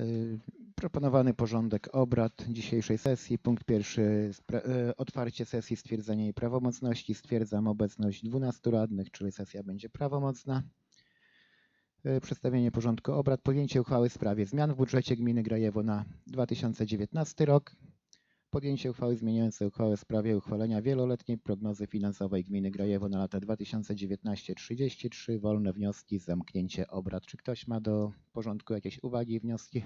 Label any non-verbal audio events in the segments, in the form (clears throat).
Y, Proponowany porządek obrad dzisiejszej sesji. Punkt pierwszy. y, Otwarcie sesji, stwierdzenie jej prawomocności. Stwierdzam obecność 12 radnych, czyli sesja będzie prawomocna. Y, Przedstawienie porządku obrad. Podjęcie uchwały w sprawie zmian w budżecie gminy Grajewo na 2019 rok. Podjęcie uchwały zmieniającej uchwałę w sprawie uchwalenia wieloletniej prognozy finansowej gminy Grajewo na lata 2019-33. Wolne wnioski, zamknięcie obrad. Czy ktoś ma do porządku jakieś uwagi i wnioski?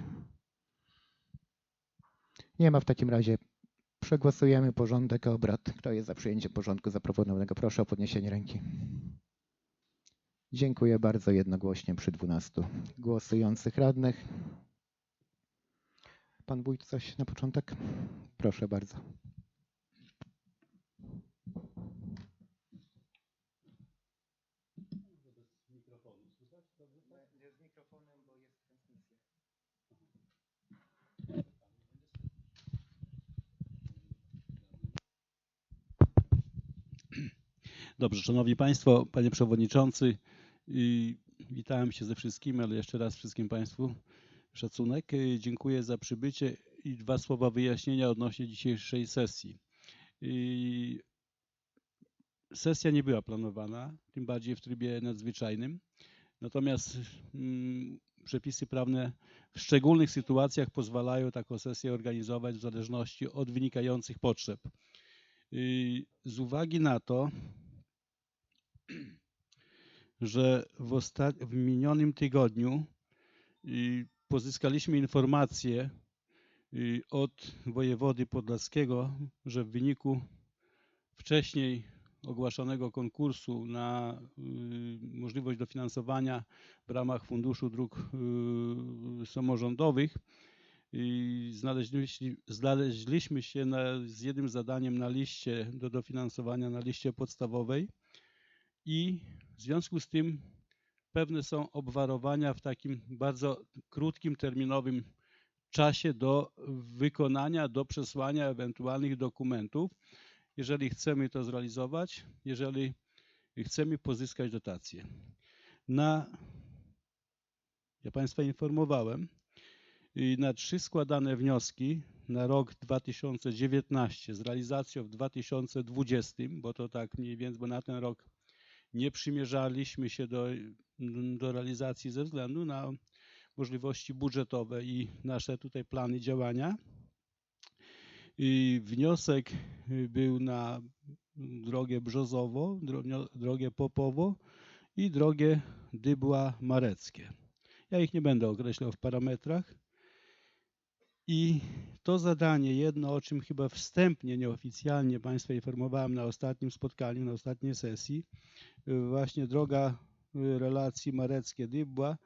Nie ma w takim razie. Przegłosujemy porządek obrad. Kto jest za przyjęciem porządku zaproponowanego? Proszę o podniesienie ręki. Dziękuję bardzo jednogłośnie przy 12 głosujących radnych. Pan wójt coś na początek? Proszę bardzo. Dobrze, Szanowni Państwo, Panie Przewodniczący, witałem się ze wszystkimi, ale jeszcze raz wszystkim Państwu szacunek. Y, Dziękuję za przybycie i dwa słowa wyjaśnienia odnośnie dzisiejszej sesji. Y, Sesja nie była planowana, tym bardziej w trybie nadzwyczajnym. Natomiast mm, przepisy prawne w szczególnych sytuacjach pozwalają taką sesję organizować w zależności od wynikających potrzeb. Y, Z uwagi na to, że w, w minionym tygodniu pozyskaliśmy informację y, od wojewody podlaskiego, że w wyniku wcześniej ogłaszanego konkursu na y, możliwość dofinansowania w ramach Funduszu Dróg y, Samorządowych znaleźliśmy, znaleźliśmy się na, z jednym zadaniem na liście do dofinansowania na liście podstawowej i w związku z tym pewne są obwarowania w takim bardzo krótkim terminowym czasie do wykonania, do przesłania ewentualnych dokumentów, jeżeli chcemy to zrealizować, jeżeli chcemy pozyskać dotacje. Na, ja Państwa informowałem, i na trzy składane wnioski na rok 2019 z realizacją w 2020, bo to tak mniej więcej, bo na ten rok nie przymierzaliśmy się do, do realizacji ze względu na możliwości budżetowe i nasze tutaj plany działania. I wniosek był na drogę Brzozowo, dro- drogę Popowo i drogę Dybła-Mareckie. Ja ich nie będę określał w parametrach. I to zadanie, jedno o czym chyba wstępnie, nieoficjalnie Państwa informowałem na ostatnim spotkaniu, na ostatniej sesji, y, właśnie droga y, relacji Mareckie-Dybła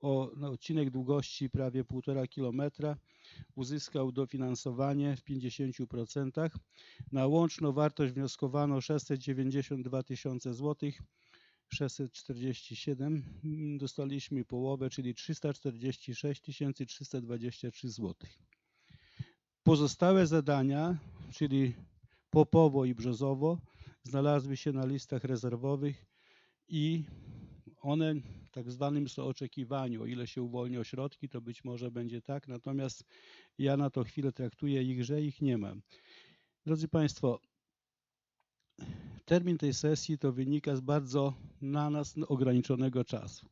o na odcinek długości prawie 1,5 kilometra uzyskał dofinansowanie w 50%. Na łączną wartość wnioskowano 692 tysiące złotych. 647 mm, dostaliśmy połowę, czyli 346 323 zł. Pozostałe zadania, czyli Popowo i Brzozowo, znalazły się na listach rezerwowych i one w tak zwanym oczekiwaniu. O ile się uwolnią środki, to być może będzie tak, natomiast ja na to chwilę traktuję ich, że ich nie mam. Drodzy Państwo, termin tej sesji to wynika z bardzo na nas ograniczonego czasu,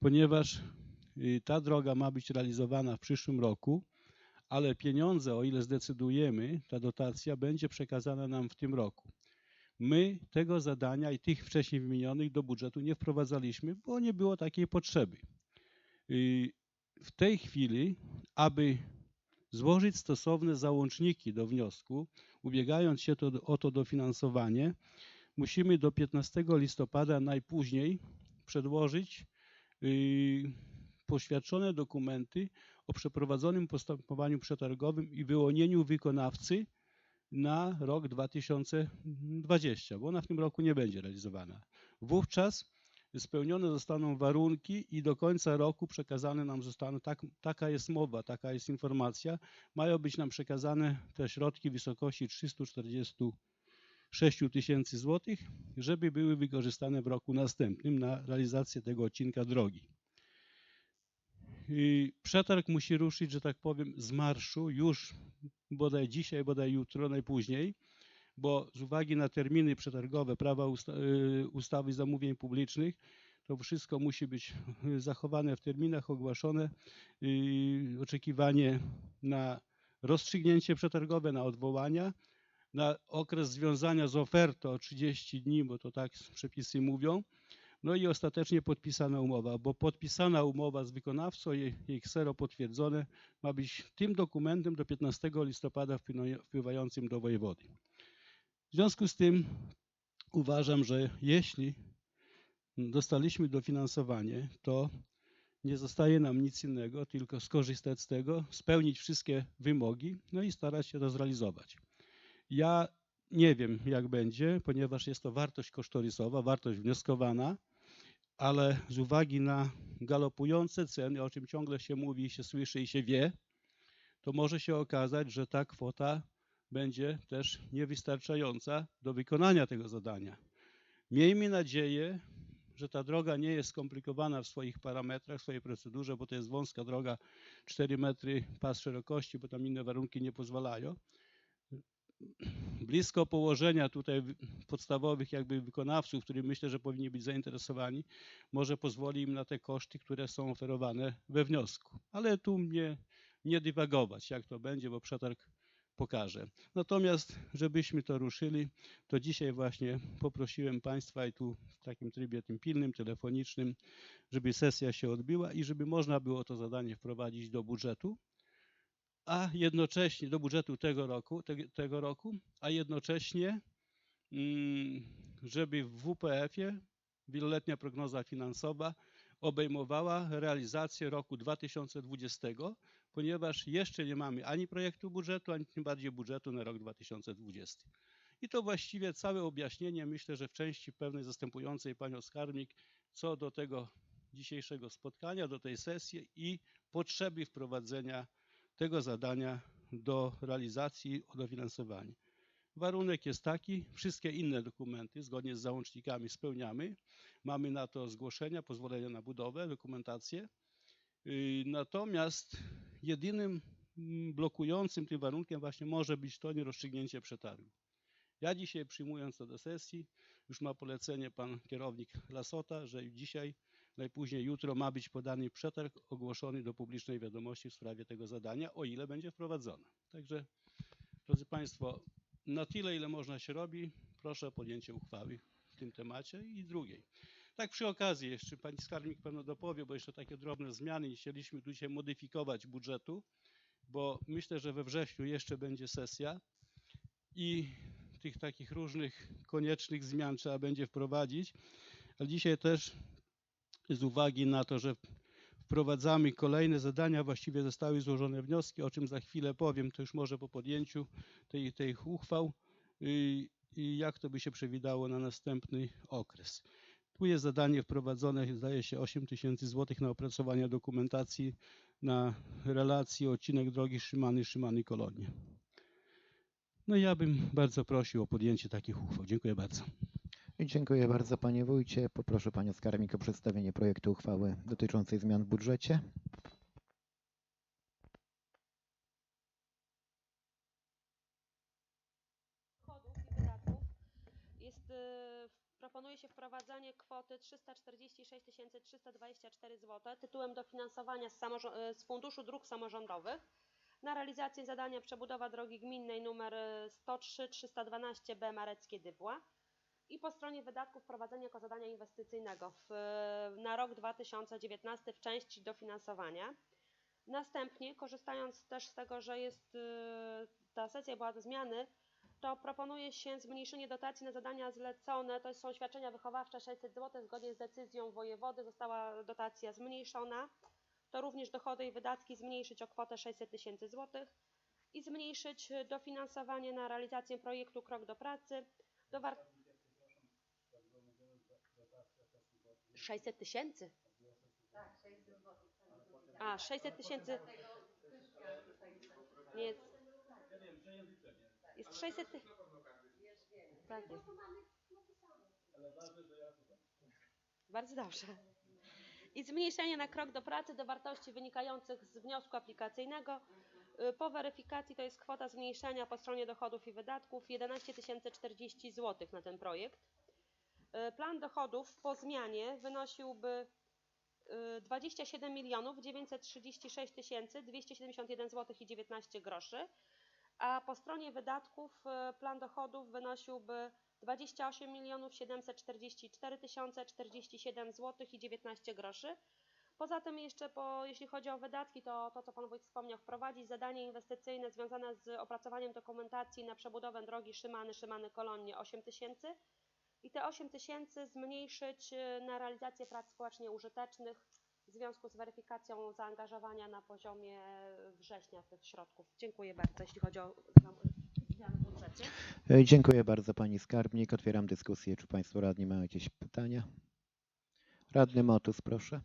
ponieważ y, ta droga ma być realizowana w przyszłym roku, ale pieniądze, o ile zdecydujemy, ta dotacja będzie przekazana nam w tym roku. My tego zadania i tych wcześniej wymienionych do budżetu nie wprowadzaliśmy, bo nie było takiej potrzeby. Y, W tej chwili, aby złożyć stosowne załączniki do wniosku, ubiegając się to, o to dofinansowanie, musimy do 15 listopada najpóźniej przedłożyć yy, poświadczone dokumenty o przeprowadzonym postępowaniu przetargowym i wyłonieniu wykonawcy na rok 2020, bo ona w tym roku nie będzie realizowana. Wówczas spełnione zostaną warunki i do końca roku przekazane nam zostaną, tak, taka jest mowa, taka jest informacja, mają być nam przekazane te środki w wysokości 346 tysięcy złotych, żeby były wykorzystane w roku następnym na realizację tego odcinka drogi. y, przetarg musi ruszyć, że tak powiem, z marszu już bodaj dzisiaj, bodaj jutro, najpóźniej, bo z uwagi na terminy przetargowe prawa usta y, ustawy zamówień publicznych, to wszystko musi być (laughs) zachowane w terminach, ogłaszone, y, oczekiwanie na rozstrzygnięcie przetargowe, na odwołania, na okres związania z ofertą 30 dni, bo to tak przepisy mówią, no i ostatecznie podpisana umowa, bo podpisana umowa z wykonawcą, jej, jej ksero potwierdzone, ma być tym dokumentem do 15 listopada wpływa- wpływającym do wojewody. W związku z tym uważam, że jeśli dostaliśmy dofinansowanie, to nie zostaje nam nic innego, tylko skorzystać z tego, spełnić wszystkie wymogi, no i starać się to zrealizować. Ja nie wiem, jak będzie, ponieważ jest to wartość kosztorysowa, wartość wnioskowana, ale z uwagi na galopujące ceny, o czym ciągle się mówi, się słyszy i się wie, to może się okazać, że ta kwota będzie też niewystarczająca do wykonania tego zadania. Miejmy nadzieję, że ta droga nie jest skomplikowana w swoich parametrach, w swojej procedurze, bo to jest wąska droga, 4 metry pas szerokości, bo tam inne warunki nie pozwalają. Blisko położenia tutaj wy- podstawowych jakby wykonawców, którzy myślę, że powinni być zainteresowani, może pozwoli im na te koszty, które są oferowane we wniosku. Ale tu mnie nie dywagować, jak to będzie, bo przetarg pokaże. Natomiast, żebyśmy to ruszyli, to dzisiaj właśnie poprosiłem Państwa i tu w takim trybie tym pilnym, telefonicznym, żeby sesja się odbyła i żeby można było to zadanie wprowadzić do budżetu, a jednocześnie do budżetu tego roku, te, tego roku, a jednocześnie, mm, żeby w WPF-ie wieloletnia prognoza finansowa obejmowała realizację roku 2020, ponieważ jeszcze nie mamy ani projektu budżetu, ani tym bardziej budżetu na rok 2020. I to właściwie całe objaśnienie, myślę, że w części pewnej zastępującej panią skarbnik, co do tego dzisiejszego spotkania, do tej sesji i potrzeby wprowadzenia tego zadania do realizacji o dofinansowanie. Warunek jest taki, wszystkie inne dokumenty zgodnie z załącznikami spełniamy. Mamy na to zgłoszenia, pozwolenia na budowę, dokumentację. Yy, Natomiast jedynym mm, blokującym tym warunkiem właśnie może być to nierozstrzygnięcie przetargu. Ja dzisiaj przyjmując to do sesji, już ma polecenie pan kierownik Lasota, że dzisiaj, najpóźniej jutro ma być podany przetarg ogłoszony do publicznej wiadomości w sprawie tego zadania, o ile będzie wprowadzone. Także, drodzy Państwo, na tyle, ile można się robi, proszę o podjęcie uchwały w tym temacie i drugiej. Tak przy okazji jeszcze pani skarbnik pewno dopowie, bo jeszcze takie drobne zmiany. Nie chcieliśmy tu dzisiaj modyfikować budżetu, bo myślę, że we wrześniu jeszcze będzie sesja i tych takich różnych koniecznych zmian trzeba będzie wprowadzić. Ale dzisiaj też z uwagi na to, że wprowadzamy kolejne zadania, właściwie zostały złożone wnioski, o czym za chwilę powiem, to już może po podjęciu tej, tych uchwał i, i jak to by się przewidało na następny okres. Tu jest zadanie wprowadzone, zdaje się 8 tysięcy złotych na opracowanie dokumentacji na relacji odcinek drogi Szymany-Szymany Kolonie. No ja bym bardzo prosił o podjęcie takich uchwał. Dziękuję bardzo. Dziękuję bardzo panie wójcie. Poproszę panią skarbnik o przedstawienie projektu uchwały dotyczącej zmian w budżecie. dochodów i wydatków jest, y, wprowadzanie kwoty 346 324 zł tytułem dofinansowania z, y, z Funduszu Dróg Samorządowych na realizację zadania przebudowa drogi gminnej nr 103 312 B Mareckie Dybła i po stronie wydatków wprowadzenie jako zadania inwestycyjnego w, na rok 2019 w części dofinansowania. Następnie, korzystając też z tego, że jest y, ta sesja była do zmiany, to proponuje się zmniejszenie dotacji na zadania zlecone, to są świadczenia wychowawcze 600 zł, zgodnie z decyzją wojewody została dotacja zmniejszona. To również dochody i wydatki zmniejszyć o kwotę 600 tysięcy złotych i zmniejszyć dofinansowanie na realizację projektu Krok do Pracy do war... 600 tysięcy? A, 600 tysięcy. Nie jest. Jest 600 ty... Tak jest. Bardzo dobrze. i zmniejszenie na krok do pracy do wartości wynikających z wniosku aplikacyjnego. Y, Po weryfikacji to jest kwota zmniejszenia po stronie dochodów i wydatków 11 040 zł na ten projekt. Y, Plan dochodów po zmianie wynosiłby y, 27 milionów 936 271 zł i 19 groszy, a po stronie wydatków y, plan dochodów wynosiłby 28 milionów 744 047 zł i 19 groszy. Poza tym jeszcze po, jeśli chodzi o wydatki, to to, co Pan Wójt wspomniał, wprowadzić zadanie inwestycyjne związane z opracowaniem dokumentacji na przebudowę drogi Szymany, Szymany Kolonie 8 tysięcy i te 8 tysięcy zmniejszyć y, na realizację prac społecznie użytecznych w związku z weryfikacją zaangażowania na poziomie września tych środków. Dziękuję bardzo, jeśli chodzi o zmiany w budżecie. Dziękuję bardzo Pani Skarbnik. Otwieram dyskusję. Czy Państwo radni mają jakieś pytania? Radny Motus, proszę.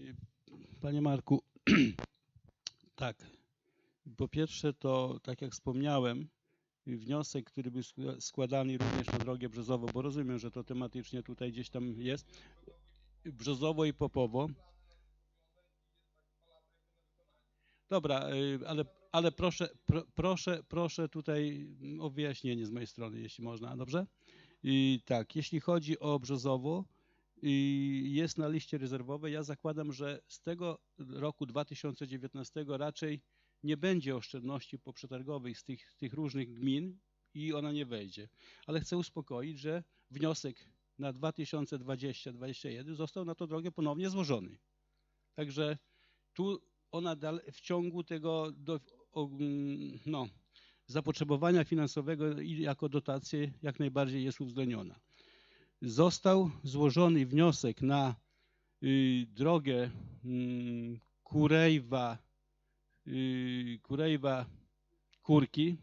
Y, Panie Marku, (clears throat) tak. Po pierwsze to, tak jak wspomniałem, wniosek, który był skła- składany również na drogę Brzozową, bo rozumiem, że to tematycznie tutaj gdzieś tam jest, Brzozowo i Popowo. Dobra, y, ale, ale proszę, pro, proszę, proszę tutaj o wyjaśnienie z mojej strony, jeśli można, dobrze? I tak, jeśli chodzi o Brzozowo, i jest na liście rezerwowej. Ja zakładam, że z tego roku 2019 raczej nie będzie oszczędności poprzetargowej z tych, tych różnych gmin i ona nie wejdzie. Ale chcę uspokoić, że wniosek na 2020-2021 został na tą drogę ponownie złożony. Także tu ona w ciągu tego do, mm, no, zapotrzebowania finansowego i jako dotacje jak najbardziej jest uwzględniona został złożony wniosek na y, drogę mm, Kurejwa, y, Kurejwa Kurki.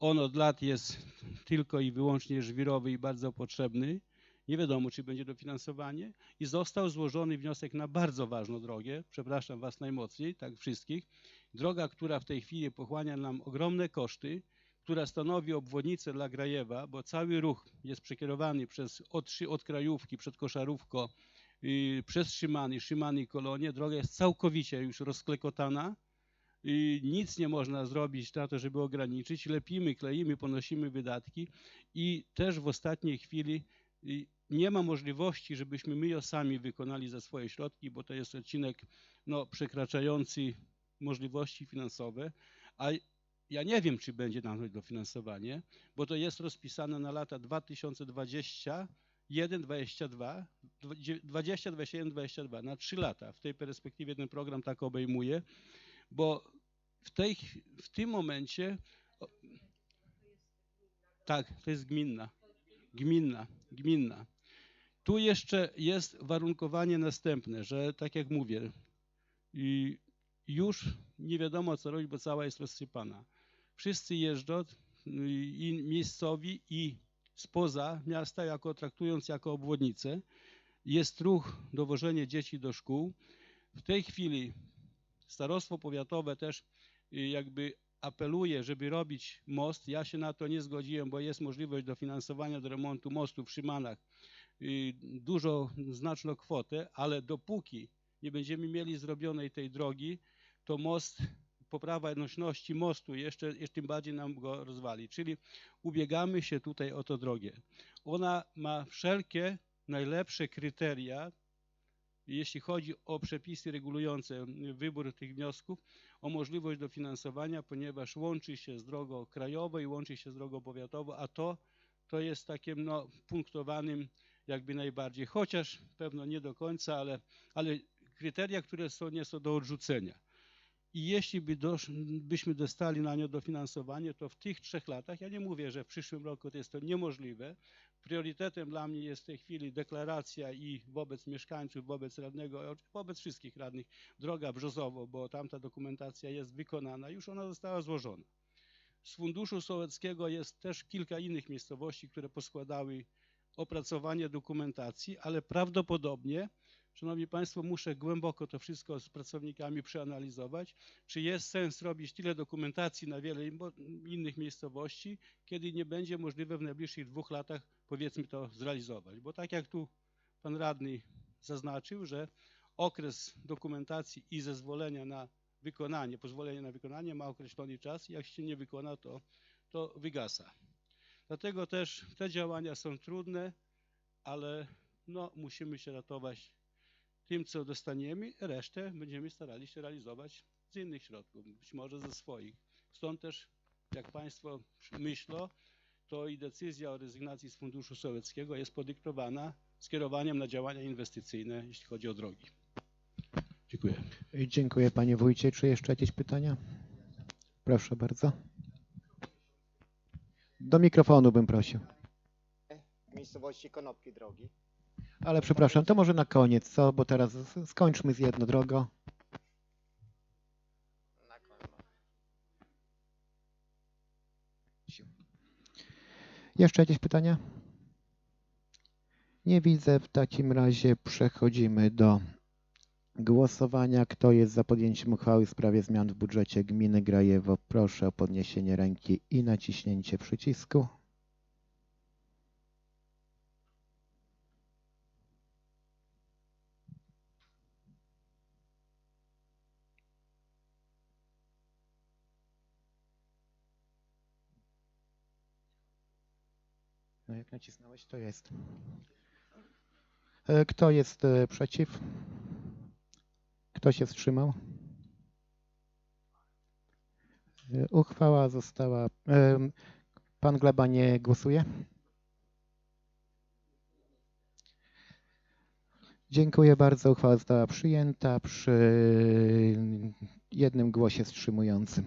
On od lat jest tylko i wyłącznie żwirowy i bardzo potrzebny. Nie wiadomo, czy będzie dofinansowanie. I został złożony wniosek na bardzo ważną drogę. Przepraszam Was najmocniej, tak wszystkich. Droga, która w tej chwili pochłania nam ogromne koszty, która stanowi obwodnicę dla Grajewa, bo cały ruch jest przekierowany przez, od, od Krajówki, przed Koszarówko, yy, przez Szymany, Szymany i Kolonie. Droga jest całkowicie już rozklekotana. i nic nie można zrobić na to, żeby ograniczyć. Lepimy, kleimy, ponosimy wydatki i też w ostatniej chwili nie ma możliwości, żebyśmy my ją sami wykonali za swoje środki, bo to jest odcinek no, przekraczający możliwości finansowe, a ja nie wiem, czy będzie nam dofinansowanie, bo to jest rozpisane na lata 2021, 22, 20, 21, 22, na trzy lata. W tej perspektywie ten program tak obejmuje, bo w, tej, w tym momencie. Tak, to jest gminna. Gminna, gminna. Tu jeszcze jest warunkowanie następne, że tak jak mówię, już nie wiadomo co robić, bo cała jest rozsypana. Wszyscy jeżdżą i miejscowi i spoza miasta, jako traktując jako obwodnicę. Jest ruch dowożenie dzieci do szkół. W tej chwili starostwo powiatowe też y, jakby apeluje, żeby robić most. Ja się na to nie zgodziłem, bo jest możliwość dofinansowania do remontu mostu w Szymanach y, dużo, znaczną kwotę, ale dopóki nie będziemy mieli zrobionej tej drogi, to most, poprawa nośności mostu jeszcze, jeszcze tym bardziej nam go rozwali. Czyli ubiegamy się tutaj o to drogę. Ona ma wszelkie najlepsze kryteria, jeśli chodzi o przepisy regulujące wybór tych wniosków, o możliwość dofinansowania, ponieważ łączy się z drogą krajową i łączy się z drogą powiatową, a to, to jest takim no, punktowanym jakby najbardziej, chociaż pewno nie do końca, ale, ale kryteria, które są, nie są do odrzucenia. I jeśli by dosz, byśmy dostali na nią dofinansowanie, to w tych trzech latach, ja nie mówię, że w przyszłym roku to jest to niemożliwe, priorytetem dla mnie jest w tej chwili deklaracja i wobec mieszkańców, wobec radnego, wobec wszystkich radnych, droga Brzozowo, bo tamta dokumentacja jest wykonana, już ona została złożona. Z Funduszu Sołeckiego jest też kilka innych miejscowości, które poskładały opracowanie dokumentacji, ale prawdopodobnie, Szanowni Państwo, muszę głęboko to wszystko z pracownikami przeanalizować, czy jest sens robić tyle dokumentacji na wiele innych miejscowości, kiedy nie będzie możliwe w najbliższych dwóch latach, powiedzmy to, zrealizować. Bo tak jak tu pan radny zaznaczył, że okres dokumentacji i zezwolenia na wykonanie, pozwolenie na wykonanie ma określony czas i jak się nie wykona, to, to wygasa. Dlatego też te działania są trudne, ale no, musimy się ratować tym, co dostaniemy, resztę będziemy starali się realizować z innych środków, być może ze swoich. Stąd też, jak Państwo myślą, to i decyzja o rezygnacji z Funduszu Sołeckiego jest podyktowana skierowaniem na działania inwestycyjne, jeśli chodzi o drogi. Dziękuję. Dziękuję panie wójcie. Czy jeszcze jakieś pytania? Proszę bardzo. Do mikrofonu bym prosił. w miejscowości Konopki Drogi. Ale przepraszam, to może na koniec, co? Bo teraz skończmy z jedno drogo. Jeszcze jakieś pytania? Nie widzę. W takim razie przechodzimy do głosowania. Kto jest za podjęciem uchwały w sprawie zmian w budżecie gminy Grajewo? Proszę o podniesienie ręki i naciśnięcie przycisku. No jak nacisnąłeś, to jest. E, Kto jest e, przeciw? Kto się wstrzymał? E, Uchwała została. Pan Gleba nie głosuje? Dziękuję bardzo. Uchwała została przyjęta przy jednym głosie wstrzymującym.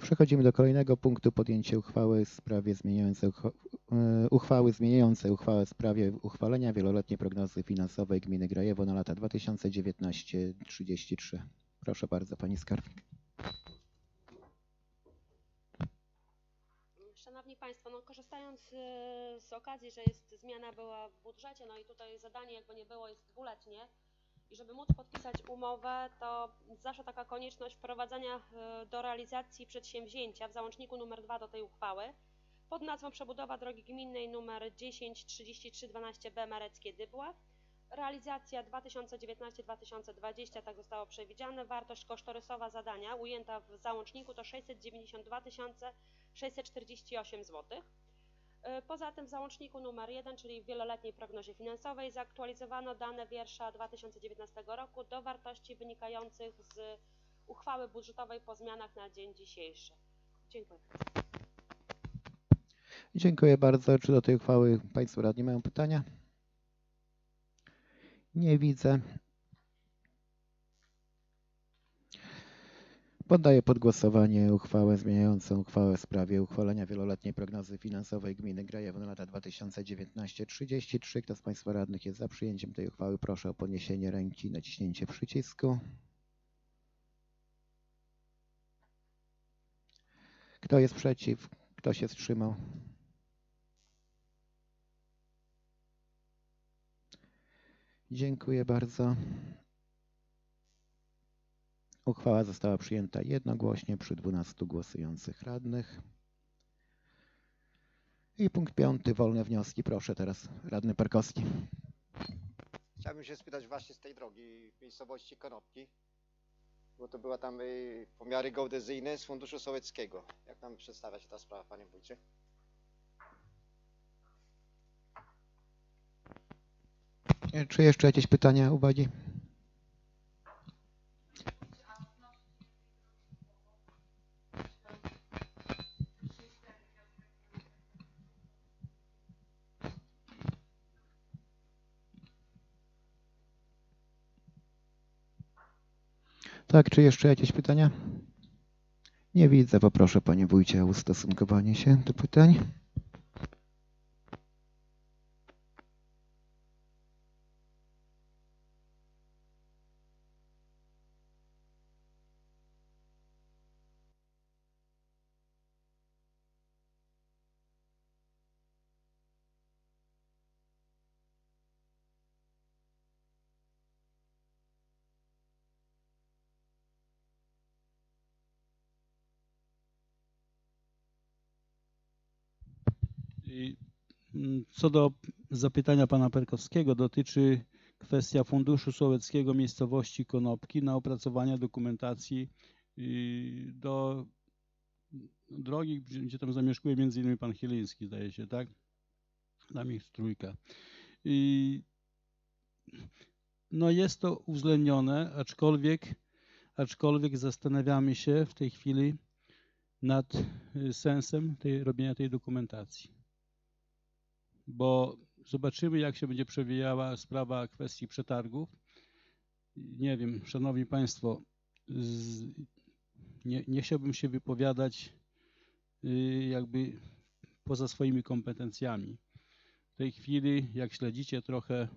Przechodzimy do kolejnego punktu podjęcie uchwały w sprawie zmieniającej e, uchwały zmieniającej uchwałę w sprawie uchwalenia wieloletniej prognozy finansowej gminy Grajewo na lata 2019-33. Proszę bardzo, pani skarbnik. Szanowni Państwo, no korzystając e, z okazji, że jest zmiana była w budżecie, no i tutaj zadanie jakby nie było jest dwuletnie żeby móc podpisać umowę, to zawsze taka konieczność wprowadzenia e, do realizacji przedsięwzięcia w załączniku numer 2 do tej uchwały pod nazwą przebudowa drogi gminnej numer 103312B Mareckie Dybła. Realizacja 2019-2020, tak zostało przewidziane. Wartość kosztorysowa zadania ujęta w załączniku to 692 648 zł. E, Poza tym w załączniku numer 1, czyli w wieloletniej prognozie finansowej, zaktualizowano dane wiersza 2019 roku do wartości wynikających z uchwały budżetowej po zmianach na dzień dzisiejszy. Dziękuję. Dziękuję bardzo. Czy do tej uchwały Państwo radni mają pytania? Nie widzę. Poddaję pod głosowanie uchwałę zmieniającą uchwałę w sprawie uchwalenia wieloletniej prognozy finansowej gminy Grajewo na lata 2019-33. Kto z Państwa radnych jest za przyjęciem tej uchwały? Proszę o podniesienie ręki naciśnięcie przycisku. Kto jest przeciw? Kto się wstrzymał? Dziękuję bardzo. Uchwała została przyjęta jednogłośnie przy 12 głosujących radnych. I punkt piąty, wolne wnioski. Proszę teraz, radny Parkowski. Chciałbym się spytać właśnie z tej drogi w miejscowości Konopki, bo to była tam y, pomiary geodezyjne z Funduszu Sołeckiego. Jak tam przedstawia się ta sprawa, panie wójcie? Czy jeszcze jakieś pytania, uwagi? Tak, czy jeszcze jakieś pytania? Nie widzę. Poproszę panie wójcie o ustosunkowanie się do pytań. Co do zapytania pana Perkowskiego, dotyczy kwestia Funduszu Sołeckiego miejscowości Konopki na opracowanie dokumentacji y, do drogi, gdzie tam zamieszkuje między innymi pan Chyliński, zdaje się, tak? Tam ich trójka. I no jest to uwzględnione, aczkolwiek, aczkolwiek zastanawiamy się w tej chwili nad y, sensem tej, robienia tej dokumentacji. Bo zobaczymy, jak się będzie przewijała sprawa kwestii przetargów. Nie wiem, szanowni państwo, z, nie, nie chciałbym się wypowiadać y, jakby poza swoimi kompetencjami. W tej chwili, jak śledzicie trochę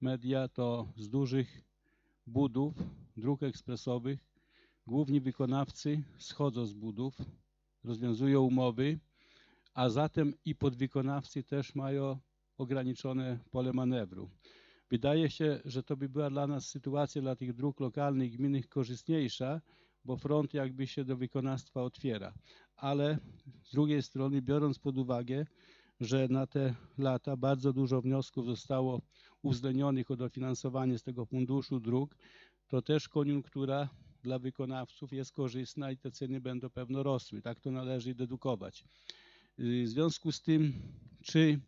media, to z dużych budów, dróg ekspresowych, główni wykonawcy schodzą z budów, rozwiązują umowy, a zatem i podwykonawcy też mają ograniczone pole manewru. Wydaje się, że to by była dla nas sytuacja, dla tych dróg lokalnych, gminnych korzystniejsza, bo front jakby się do wykonawstwa otwiera. Ale z drugiej strony, biorąc pod uwagę, że na te lata bardzo dużo wniosków zostało uwzględnionych o dofinansowanie z tego funduszu dróg, to też koniunktura dla wykonawców jest korzystna i te ceny będą pewno rosły. Tak to należy dedukować. Y, W związku z tym, czy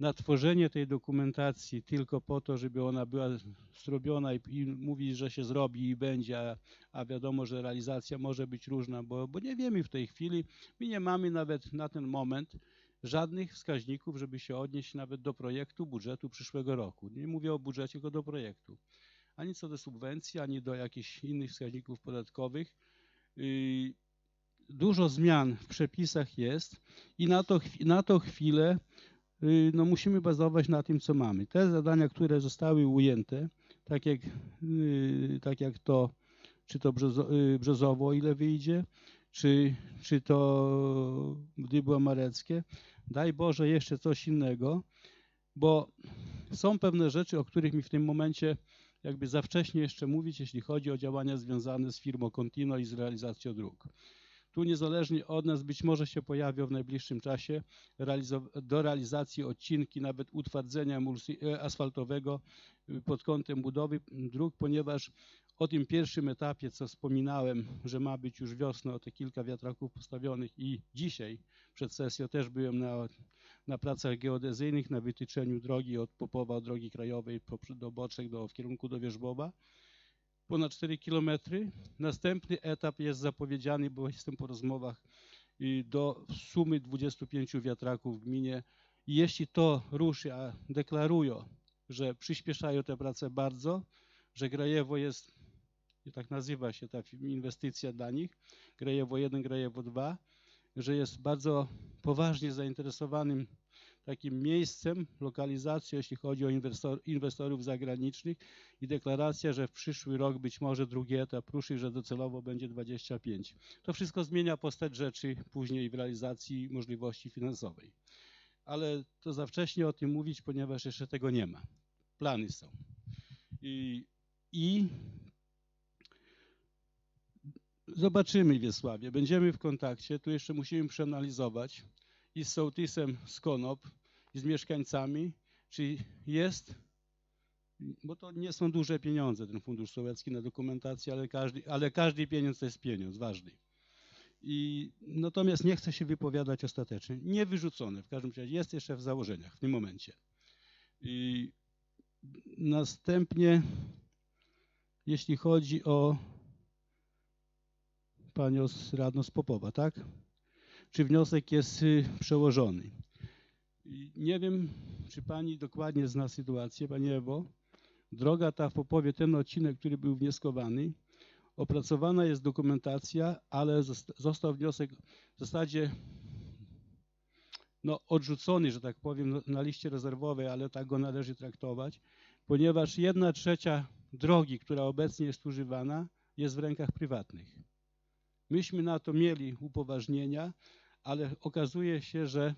na tworzenie tej dokumentacji tylko po to, żeby ona była zrobiona i, i mówić, że się zrobi i będzie, a, a wiadomo, że realizacja może być różna, bo, bo nie wiemy w tej chwili, my nie mamy nawet na ten moment żadnych wskaźników, żeby się odnieść nawet do projektu budżetu przyszłego roku. Nie mówię o budżecie, tylko do projektu. Ani co do subwencji, ani do jakichś innych wskaźników podatkowych. Yy, Dużo zmian w przepisach jest i na to, na to chwilę yy, no musimy bazować na tym, co mamy. Te zadania, które zostały ujęte, tak jak, yy, tak jak to, czy to Brzozo, yy, Brzozowo, ile wyjdzie, czy, czy to Dybło Mareckie, daj Boże jeszcze coś innego, bo są pewne rzeczy, o których mi w tym momencie jakby za wcześnie jeszcze mówić, jeśli chodzi o działania związane z firmą Contino i z realizacją dróg. Tu niezależnie od nas być może się pojawią w najbliższym czasie do realizacji odcinki nawet utwardzenia e, asfaltowego y, pod kątem budowy dróg, ponieważ o tym pierwszym etapie, co wspominałem, że ma być już wiosną, o te kilka wiatraków postawionych i dzisiaj przed sesją też byłem na, na pracach geodezyjnych, na wytyczeniu drogi od Popowa, od drogi krajowej do Boczek, do, w kierunku do Wierzbowa. Ponad 4 kilometry. Następny etap jest zapowiedziany, bo jestem po rozmowach do sumy 25 wiatraków w gminie. I jeśli to ruszy, a deklarują, że przyspieszają te prace bardzo, że Grajewo jest, tak nazywa się ta inwestycja dla nich, Grajewo 1, Grajewo 2, że jest bardzo poważnie zainteresowanym takim miejscem, lokalizacją, jeśli chodzi o inwestor, inwestorów zagranicznych i deklaracja, że w przyszły rok być może drugi etap ruszy, że docelowo będzie 25. To wszystko zmienia postać rzeczy później w realizacji możliwości finansowej. Ale to za wcześnie o tym mówić, ponieważ jeszcze tego nie ma. Plany są. I, i zobaczymy Wiesławie, będziemy w kontakcie, tu jeszcze musimy przeanalizować i z sołtysem z Konop i z mieszkańcami, czy jest, bo to nie są duże pieniądze, ten Fundusz Sołecki na dokumentację, ale każdy, ale każdy pieniądz to jest pieniądz, ważny. I natomiast nie chcę się wypowiadać ostatecznie. Nie wyrzucone, w każdym razie jest jeszcze w założeniach w tym momencie. I następnie, jeśli chodzi o panią radną z Popowa, tak? Czy wniosek jest y, przełożony? Nie wiem, czy pani dokładnie zna sytuację, pani Ewo. Droga ta w Popowie, ten odcinek, który był wnioskowany, Opracowana jest dokumentacja, ale zosta- został wniosek w zasadzie no, odrzucony, że tak powiem, na liście rezerwowej, ale tak go należy traktować, ponieważ jedna trzecia drogi, która obecnie jest używana, jest w rękach prywatnych. Myśmy na to mieli upoważnienia, ale okazuje się, że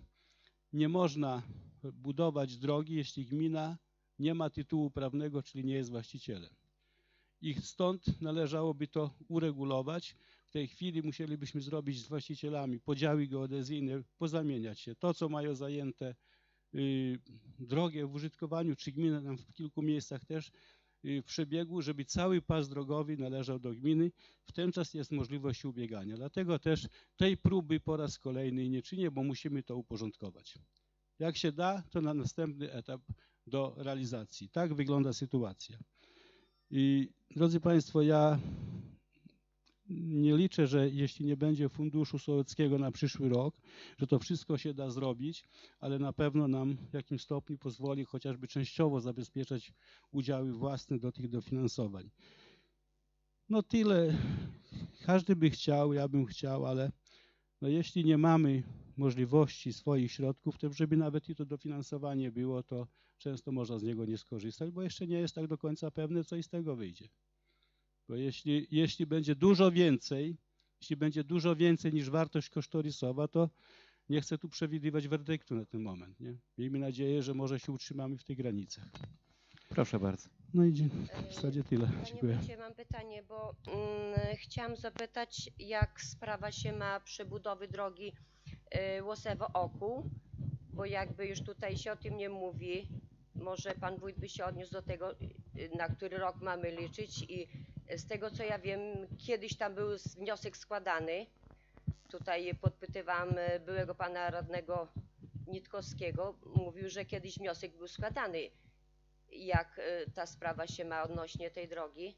nie można budować drogi, jeśli gmina nie ma tytułu prawnego, czyli nie jest właścicielem. I stąd należałoby to uregulować. W tej chwili musielibyśmy zrobić z właścicielami podziały geodezyjne, pozamieniać się. To, co mają zajęte y, drogę w użytkowaniu, czy gmina nam w kilku miejscach też przebiegu, żeby cały pas drogowy należał do gminy. W ten czas jest możliwość ubiegania. Dlatego też tej próby po raz kolejny nie czynię, bo musimy to uporządkować. Jak się da, to na następny etap do realizacji. Tak wygląda sytuacja. I drodzy Państwo, ja nie liczę, że jeśli nie będzie funduszu sołeckiego na przyszły rok, że to wszystko się da zrobić, ale na pewno nam w jakimś stopniu pozwoli chociażby częściowo zabezpieczać udziały własne do tych dofinansowań. No tyle. Każdy by chciał, ja bym chciał, ale no jeśli nie mamy możliwości swoich środków, to żeby nawet i to dofinansowanie było, to często można z niego nie skorzystać, bo jeszcze nie jest tak do końca pewne, co i z tego wyjdzie. Bo jeśli, jeśli będzie dużo więcej, jeśli będzie dużo więcej niż wartość kosztorysowa, to nie chcę tu przewidywać werdyktu na ten moment. Nie? Miejmy nadzieję, że może się utrzymamy w tych granicach. Proszę bardzo. No i w zasadzie tyle. Panie Dziękuję. wójcie, mam pytanie, bo mm, chciałam zapytać, jak sprawa się ma przebudowy drogi y, Łosewo-Okół, bo jakby już tutaj się o tym nie mówi, może pan wójt by się odniósł do tego, y, na który rok mamy liczyć i z tego co ja wiem, kiedyś tam był wniosek składany, tutaj podpytywałam y, byłego pana radnego Nitkowskiego, mówił, że kiedyś wniosek był składany jak y, ta sprawa się ma odnośnie tej drogi?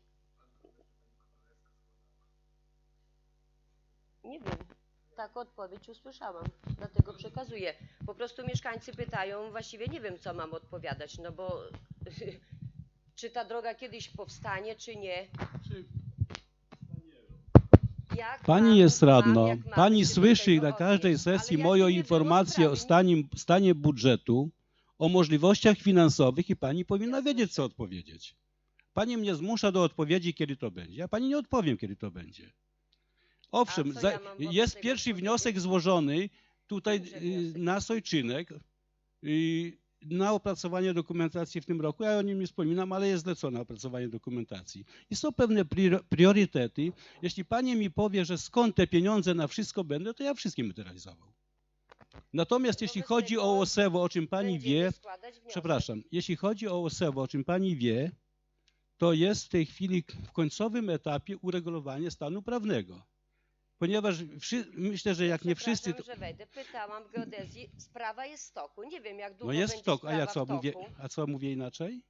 Nie wiem. Taką odpowiedź usłyszałam, dlatego przekazuję. Po prostu mieszkańcy pytają, właściwie nie wiem, co mam odpowiadać, no bo (laughs) czy ta droga kiedyś powstanie, czy nie? Pani jest radną, pani słyszy na każdej sesji moją informację o stanie, stanie budżetu, o możliwościach finansowych i pani powinna wiedzieć, co odpowiedzieć. Pani mnie zmusza do odpowiedzi, kiedy to będzie. Ja pani nie odpowiem, kiedy to będzie. Owszem, za, jest pierwszy wniosek złożony tutaj y, na Sojczynek y, na opracowanie dokumentacji w tym roku. Ja o nim nie wspominam, ale jest zlecone opracowanie dokumentacji. I są pewne prior- priorytety. Jeśli pani mi powie, że skąd te pieniądze na wszystko będą, to ja wszystkim będę realizował. Natomiast jeśli chodzi o Osewo, o czym pani wie, przepraszam, jeśli chodzi o Osewo, o czym pani wie, to jest w tej chwili w końcowym etapie uregulowanie stanu prawnego. Ponieważ wszy, myślę, że jak nie wszyscy, to, że wejdę. Pytałam w geodezji, sprawa jest w toku. Nie wiem, jak długo no jest w będzie toku, a ja co w mówię, toku. a co mówię inaczej?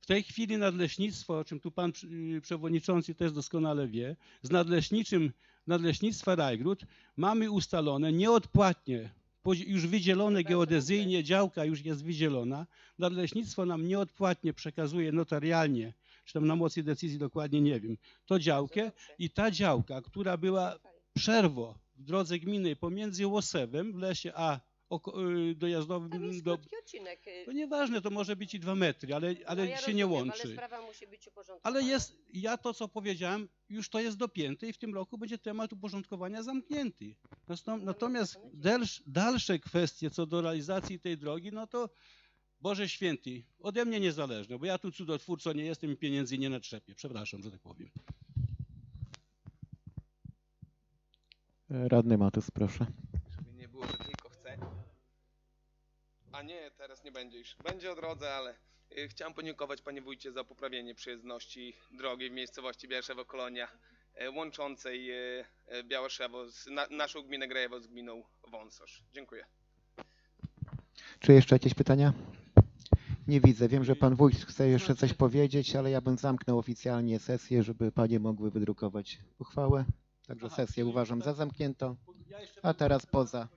W tej chwili nadleśnictwo, o czym tu pan yy, przewodniczący też doskonale wie, z nadleśniczym nadleśnictwa Rajgród mamy ustalone nieodpłatnie, już wydzielone geodezyjnie, działka już jest wydzielona. Nadleśnictwo nam nieodpłatnie przekazuje notarialnie, czy tam na mocy decyzji dokładnie nie wiem, to działkę i ta działka, która była przerwo w drodze gminy pomiędzy Łosewem w lesie a oko- y, dojazdowym Tam jest do, odcinek. y, to nieważne, to może być i dwa metry, ale, ale no ja się nie rozumiem, łączy. Ale sprawa musi być uporządkowana. Ale jest, ja to co powiedziałem, już to jest dopięte i w tym roku będzie temat uporządkowania zamknięty. Nastą- Natomiast nadzieję. dalsz, dalsze kwestie co do realizacji tej drogi, no to Boże Święty, ode mnie niezależne, bo ja tu cudotwórcą nie jestem i pieniędzy nie natrzepię. Przepraszam, że tak powiem. Radny Matus, proszę. Żeby nie było, że tylko chcę. A nie, teraz nie będzie już. Będzie o drodze, ale y, chciałem podziękować panie wójcie za poprawienie przyjezdności drogi w miejscowości Białyszewo Kolonia y, łączącej y, Białyszewo z na, naszą gminę Grajewo z gminą Wąsosz. Dziękuję. Czy jeszcze jakieś pytania? Nie widzę. Wiem, że pan wójt chce jeszcze coś powiedzieć, ale ja bym zamknął oficjalnie sesję, żeby panie mogły wydrukować uchwałę. Także sesję uważam za zamkniętą. A teraz poza.